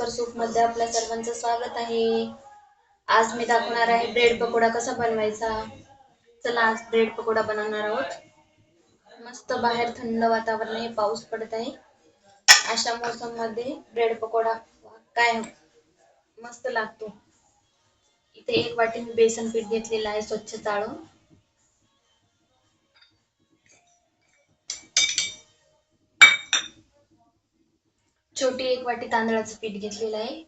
रुचकर सूपमध्ये आपल्या सर्वांचं स्वागत आहे. आज मी दाखवणार आहे ब्रेड पकोडा कसा बनवायचा. चला आज ब्रेड पकोडा बनवणार आहोत. मस्त बाहेर थंड वातावरण आहे पाऊस पडत आहे. अशा मौसममध्ये ब्रेड पकोडा काय मस्त लागतो. इथे एक वाटी मी बेसन पीठ घेतलेलं आहे स्वच्छ चाळून. छोटी एक वाटी तांदळाचं पीठ घेतलेलं आहे.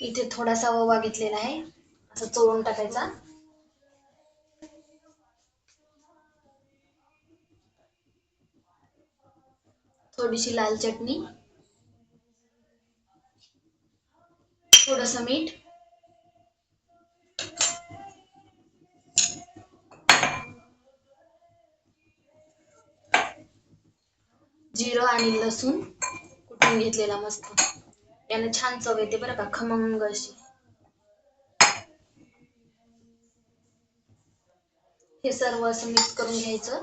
इथे थोडासा ओवा घेतलेला आहे. असं चोळून टाकायचा. थोडीशी लाल चटणी. थोडस मीठ. जिरं आणि लसूण कुटून घेतलेला मस्त. याने छान चव येते बरं का खमंग अशी. हे सर्व असं मिक्स करून घ्यायचं.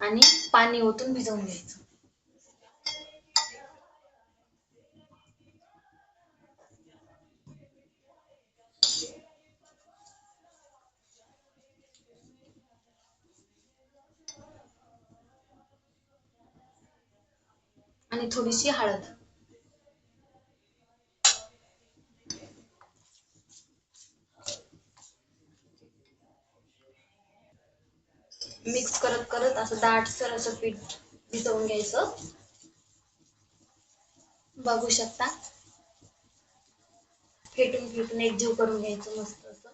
आणि पाणी ओतून भिजवून घ्यायचं. आणि थोडीशी हळद. मिक्स करत करत असं दाटसर असं पीठ भिजवून घ्यायचं. बघू शकता. फेटून फेटून एकजीव करून घ्यायचं मस्त असं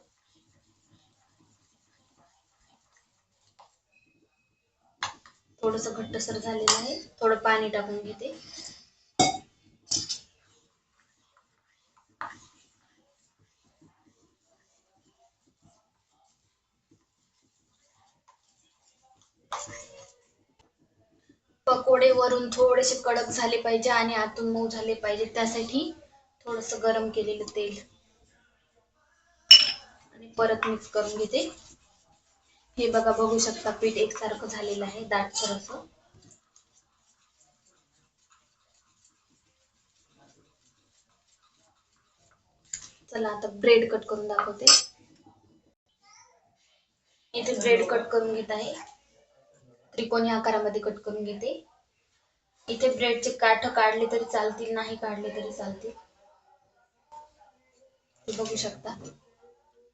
थोडस घट्टसर झालेलं आहे. थोडं पाणी टाकून घेते. पकोडे वरून थोडेसे कडक झाले पाहिजे आणि आतून मऊ झाले पाहिजे. त्यासाठी थोडस गरम केलेलं तेल. आणि परत मिक्स करून घेते. हे बघा बघू शकता पीठ एकसारखं झालेलं आहे दाटसर असं. चला आता ब्रेड कट करून दाखवते. इथे ब्रेड कट करून घेत आहे. त्रिकोणी आकारामध्ये कट करून घेते. इथे ब्रेडचे काठ काढले तरी चालतील नाही काढले तरी चालतील. बघू शकता.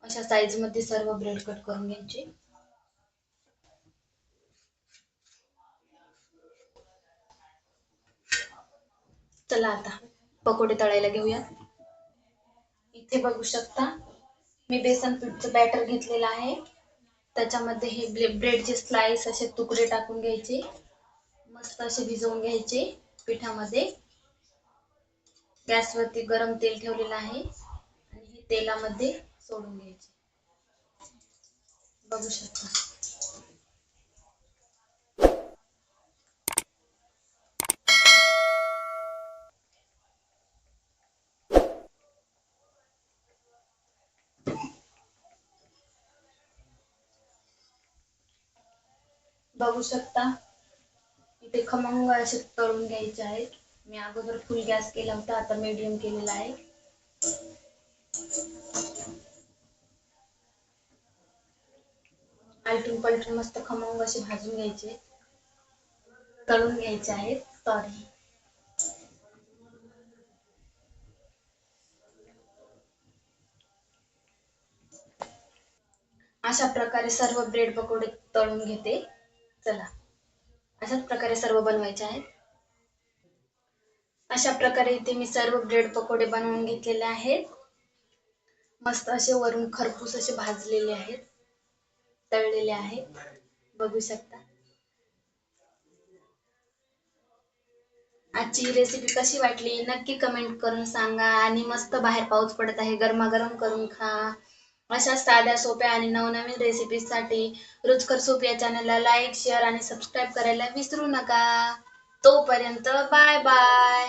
अशा साईजमध्ये सर्व ब्रेड कट करून घ्यायचे. चला आता पकोडे तळायला घेऊया. इथे बघू शकता मी बेसन पीठचं बॅटर घेतलेलं आहे. त्याच्यामध्ये हे ब्रेडचे स्लाइस असे तुकडे टाकून घ्यायचे. मस्त असे भिजवून घ्यायचे पिठामध्ये. गॅसवरती गरम तेल ठेवलेलं आहे आणि हे तेलामध्ये सोडून घ्यायचे. बघू शकता. बघू शकता. इथे खमंग असे तळून घ्यायचे आहेत. मी अगोदर फुल गॅस केला होता आता मीडियम केलेला आहे. आलटून पलटून मस्त खमंग असे भाजून घ्यायचे. तळून घ्यायचे आहेत सॉरी अशा प्रकारे सर्व ब्रेड पकोडे तळून घेते. चला. अशाच प्रकारे सर्व बनवायचे आहेत. अशा प्रकारे इथे मी सर्व ब्रेड पकोडे बनवून घेतलेले आहेत. मस्त असे वरून खरपूस असे भाजलेले आहेत. तळलेले आहेत. बघू शकता. आजची रेसिपी कशी वाटली? नक्की कमेंट करून सांगा आणि मस्त बाहेर पाऊस पडत आहे गरमागरम करून खा. अशा साध्या सोप्या आणि नवनवीन रेसिपीसाठी रुचकर सूप या चॅनलला लाईक शेअर आणि सबस्क्राईब करायला विसरू नका. तोपर्यंत बाय बाय